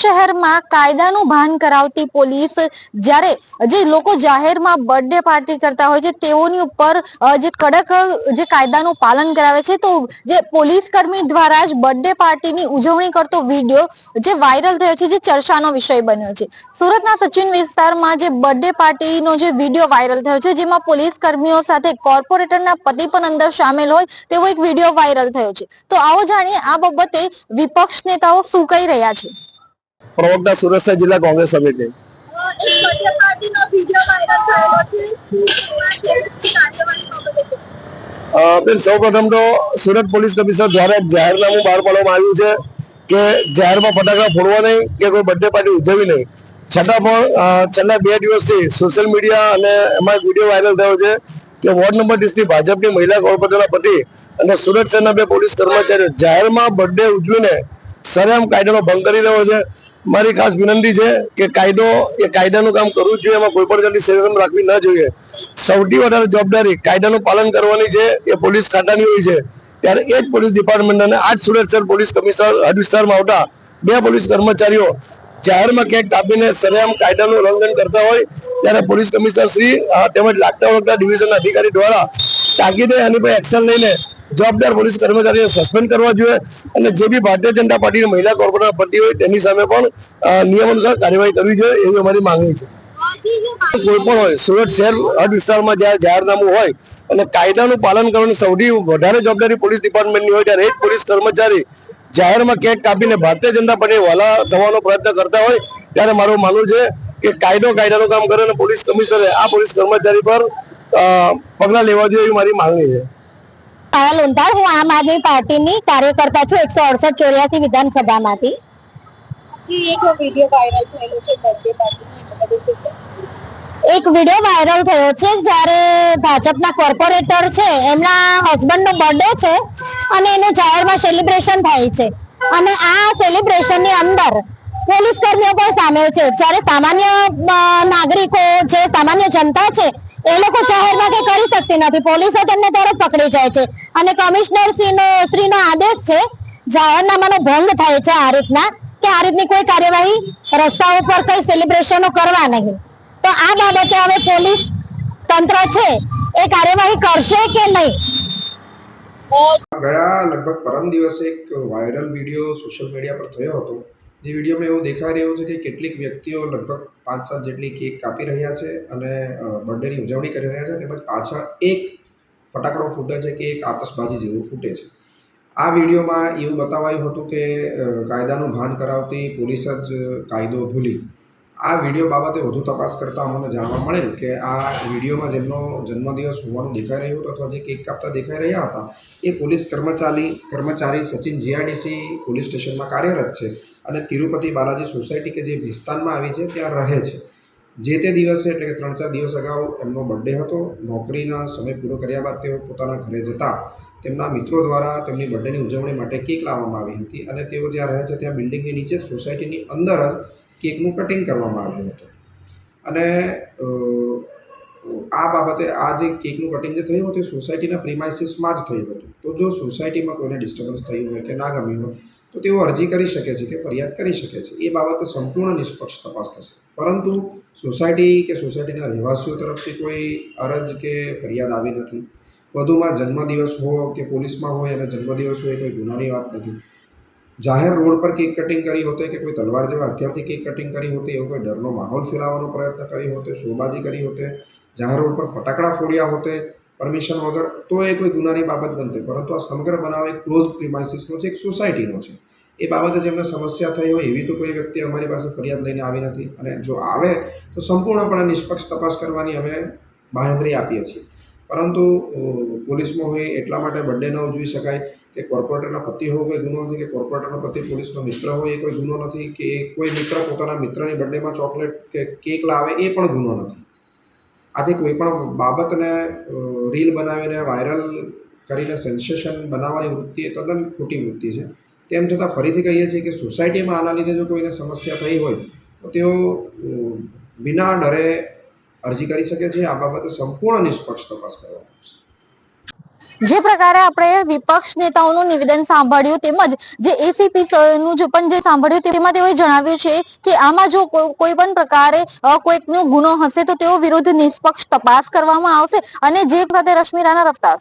શહેરમાં કાયદાનું ભાન કરાવતી પોલીસ જ્યારે જે લોકો જાહેરમાં બર્થડે પાર્ટી કરતા હોય છે, તેઓની ઉપર જે કડક, જે કાયદાનું પાલન કરાવે છે, તો જે પોલીસ કર્મી દ્વારા જ બર્થડે પાર્ટીની ઉજવણી કરતો વીડિયો જે વાયરલ થયો છે, જે ચર્ચાનો વિષય બન્યો છે. સુરતના સચિન વિસ્તારમાં જે બર્થડે પાર્ટીનો જે વીડિયો વાયરલ થયો છે, જેમાં પોલીસ કર્મીઓ સાથે કોર્પોરેટરના પતિ પણ અંદર સામેલ હોય, તેવો એક વીડિયો વાયરલ થયો છે. તો આવો જાણીએ આ બાબતે વિપક્ષ નેતાઓ શું કહી રહ્યા છે? પ્રવક્તા સુરત જિલ્લા કોંગ્રેસ સમિતિ. બેન સૌ સૌપ્રથમ તો સુરત પોલીસ કમિશનર દ્વારા જાહેરનામું બહાર પાડવામાં આવ્યું છે કે જાહેરમાં ફટાકડા ફોડવા નહીં કે કોઈ બર્થડે પાર્ટી ઉજવવી નહીં. છતાં પણ છેલ્લા બે દિવસથી સોશિયલ મીડિયા અને એમાં વીડિયો વાયરલ થયો છે કે વોર્ડ નંબર ત્રીસની ભાજપની મહિલા કોર્પોરેટરના પતિ અને સુરત શહેરના બે પોલીસ કર્મચારીઓ જાહેરમાં બર્થડે ઉજવીને સરેઆમ કાયદાનો ભંગ કરી રહ્યો છે. મારી ખાસ વિનંતી છે કે કાયદો, એ કાયદાનું કામ કરવું જોઈએ, એમાં કોઈ પણ જાતની સેવન રાખવી ન જોઈએ. સૌથી વધારે જવાબદારી કાયદાનું પાલન કરવાની છે, એ પોલીસ ખાતાની હોય છે. ત્યારે એ જ પોલીસ ડિપાર્ટમેન્ટ અને આજ સુરત પોલીસ કમિશનર હદ વિસ્તારમાં આવતા બે પોલીસ કર્મચારીઓ જાહેરમાં કેક કાપીને સરેઆમ કાયદાનું ઉલ્લંઘન કરતા હોય, ત્યારે પોલીસ કમિશનર શ્રી તેમજ લાગતા વળગતા ડિવિઝન અધિકારી દ્વારા તાકીદે એની પર એક્શન લઈને જવાબદાર પોલીસ કર્મચારીને સસ્પેન્ડ કરવા જોઈએ અને જે બી ભારતીય જનતા પાર્ટીની મહિલા કોર્પોરેટર પટ્ટી હોય તેની સામે પણ નિયમ અનુસાર કાર્યવાહી કરવી જોઈએ એવી અમારી માંગણી છે. કોઈ પણ હોય, સુરત શહેર હદ વિસ્તારમાં જ્યારે જાહેરનામું હોય અને કાયદાનું પાલન કરવાની સૌથી વધારે જવાબદારી પોલીસ ડિપાર્ટમેન્ટની હોય ત્યારે એક પોલીસ કર્મચારી જાહેરમાં કેક કાપીને ભારતીય જનતા પાર્ટી વાલા થવાનો પ્રયત્ન કરતા હોય ત્યારે મારું માનવું છે કે કાયદો કાયદાનું કામ કરે અને પોલીસ કમિશનરે આ પોલીસ કર્મચારી પર પગલાં લેવા જોઈએ એવી મારી માંગણી છે. પાયલ ઉંધાર હું આમ આદમી પાર્ટીની કાર્યકર્તા છું એકસો અડસઠ ચોર્યાસી વિધાનસભામાંથી. એક વીડિયો વાયરલ થયો છે જ્યારે ભાજપના કોર્પોરેટર છે એમના હસબન્ડનો બર્થડે છે અને એનું જાહેરમાં સેલિબ્રેશન થાય છે. અને આ સેલિબ્રેશનની અંદર પોલીસ કર્મીઓ પણ સામેલ છે. જ્યારે સામાન્ય નાગરિકો જે સામાન્ય જનતા છે એ લોકો જાહેરમાં કંઈ કરી શકતી નથી. પોલીસો તેમને તરત પકડી જાય છે. અને કમિશનર શ્રીનો શ્રીનો આદેશ છે, જાહેરનામાનો ભંગ થાય છે આ રીતના કે આ રીતની કોઈ કાર્યવાહી રસ્તા ઉપર કઈ સેલિબ્રેશનો કરવા નહીં. તો આ બાબતે હવે પોલીસ તંત્ર છે, એ કાર્યવાહી કરશે કે નહીં? ગયા લગભગ પરમ દિવસે એક વાયરલ વીડિયો સોશિયલ મીડિયા પર થયો હતો. જે વિડીયોમાં એવું દેખાઈ રહ્યું છે કે કેટલીક વ્યક્તિઓ લગભગ પાંચ સાત જેટલી કેક કાપી રહ્યા છે અને બર્થડેની ઉજવણી કરી રહ્યા છે તેમજ પાછળ એક ફટાકડો ફૂટે છે કે એક આતશબાજી જેવું ફૂટે છે. આ વિડીયોમાં એવું બતાવાયું હતું કે કાયદાનું ભાન કરાવતી પોલીસ જ કાયદો ભૂલી આ વીડિયો બાબતે વધુ તપાસ કરતાં અમને જાણવા મળેલ કે આ વિડીયોમાં જેમનો જન્મદિવસ હોવાનું દેખાઈ રહ્યું હતું અથવા જે કેક કાપતા દેખાઈ રહ્યા હતા, એ પોલીસ કર્મચારી કર્મચારી સચિન જીઆરડીસી પોલીસ સ્ટેશનમાં કાર્યરત છે અને તિરુપતિ બાલાજી સોસાયટી કે જે વિસ્તારમાં આવી છે ત્યાં રહે છે. જે તે દિવસે એટલે કે ત્રણ ચાર દિવસ અગાઉ એમનો બર્થડે હતો, નોકરીના સમય પૂરો કર્યા બાદ તેઓ પોતાના ઘરે જતા તેમના મિત્રો દ્વારા તેમની બર્થડેની ઉજવણી માટે કેક લાવવામાં આવી હતી અને તેઓ જ્યાં રહે છે ત્યાં બિલ્ડિંગની નીચે સોસાયટીની અંદર જ કેકનું કટિંગ કરવામાં આવ્યું હતું. અને આ બાબતે આ જે કેકનું કટિંગ જે થયું હતું, એ સોસાયટીના પ્રિમાઇસીસમાં જ થયું હતું. તો જો સોસાયટીમાં કોઈને ડિસ્ટર્બન્સ થયું હોય કે ના ગમ્યું હોય, તો તેઓ અરજી કરી શકે છે કે ફરિયાદ કરી શકે છે. એ બાબતે સંપૂર્ણ નિષ્પક્ષ તપાસ થશે. પરંતુ સોસાયટી કે સોસાયટીના રહેવાસીઓ તરફથી કોઈ અરજ કે ફરિયાદ આવી નથી. વધુમાં જન્મદિવસ હોય કે પોલીસમાં હોય અને જન્મદિવસ હોય કોઈ ગુનાની વાત નથી. જાહેર રોડ પર કેક કટિંગ કરી હોતે કે કોઈ તલવાર જેવા હથિયારથી કેક કટિંગ કરી હોતી, એવો કોઈ ડરનો માહોલ ફેલાવવાનો પ્રયત્ન કરી હોતે, શોબાજી કરી હોતે, જાહેર રોડ પર ફટાકડા ફોડ્યા હોતે, પરમિશન વગર, તો એ કોઈ ગુનાની બાબત બનતી. પરંતુ આ સમગ્ર બનાવ એક ક્લોઝ પ્રિમાઇસીસનો છે, એક સોસાયટીનો છે. એ બાબતે જેમને સમસ્યા થઈ હોય એવી તો કોઈ વ્યક્તિ અમારી પાસે ફરિયાદ લઈને આવી નથી. અને જો આવે, તો સંપૂર્ણપણે નિષ્પક્ષ તપાસ કરવાની અમે બાહેંધરી આપીએ છીએ. પરંતુ પોલીસમાં હોય એટલા માટે બર્થડે ન ઉજવી શકાય. કે કોર્પોરેટરના પતિ હોય કોઈ ગુનો નથી, કે કોર્પોરેટરનો પતિ પોલીસનો મિત્ર હોય એ કોઈ ગુનો નથી, કે કોઈ મિત્ર પોતાના મિત્રની બર્થડેમાં ચોકલેટ કે કેક લાવે એ પણ ગુનો નથી. આથી કોઈ પણ બાબતને રીલ બનાવીને, વાયરલ કરીને સેન્સેશન બનાવવાની વૃત્તિ એ તદ્દન ખોટી વૃત્તિ છે. તેમ છતાં ફરીથી કહીએ છીએ કે સોસાયટીમાં આના લીધે જો કોઈને સમસ્યા થઈ હોય, તો તેઓ વિના ડરે અરજી કરી શકે છે. આ બાબતે સંપૂર્ણ નિષ્પક્ષ તપાસ કરવામાં આવશે જે પ્રકારે આપણે વિપક્ષ નેતાઓનું નિવેદન સાંભળ્યું તેમજ જે એસીપી નું જે પણ જે સાંભળ્યું તેમાં તેઓએ જણાવ્યું છે કે આમાં જો કોઈ પણ પ્રકારે કોઈકનો ગુનો હશે તો તેઓ વિરુદ્ધ નિષ્પક્ષ તપાસ કરવામાં આવશે અને જે સાથે રશ્મિ રાણા રફતાર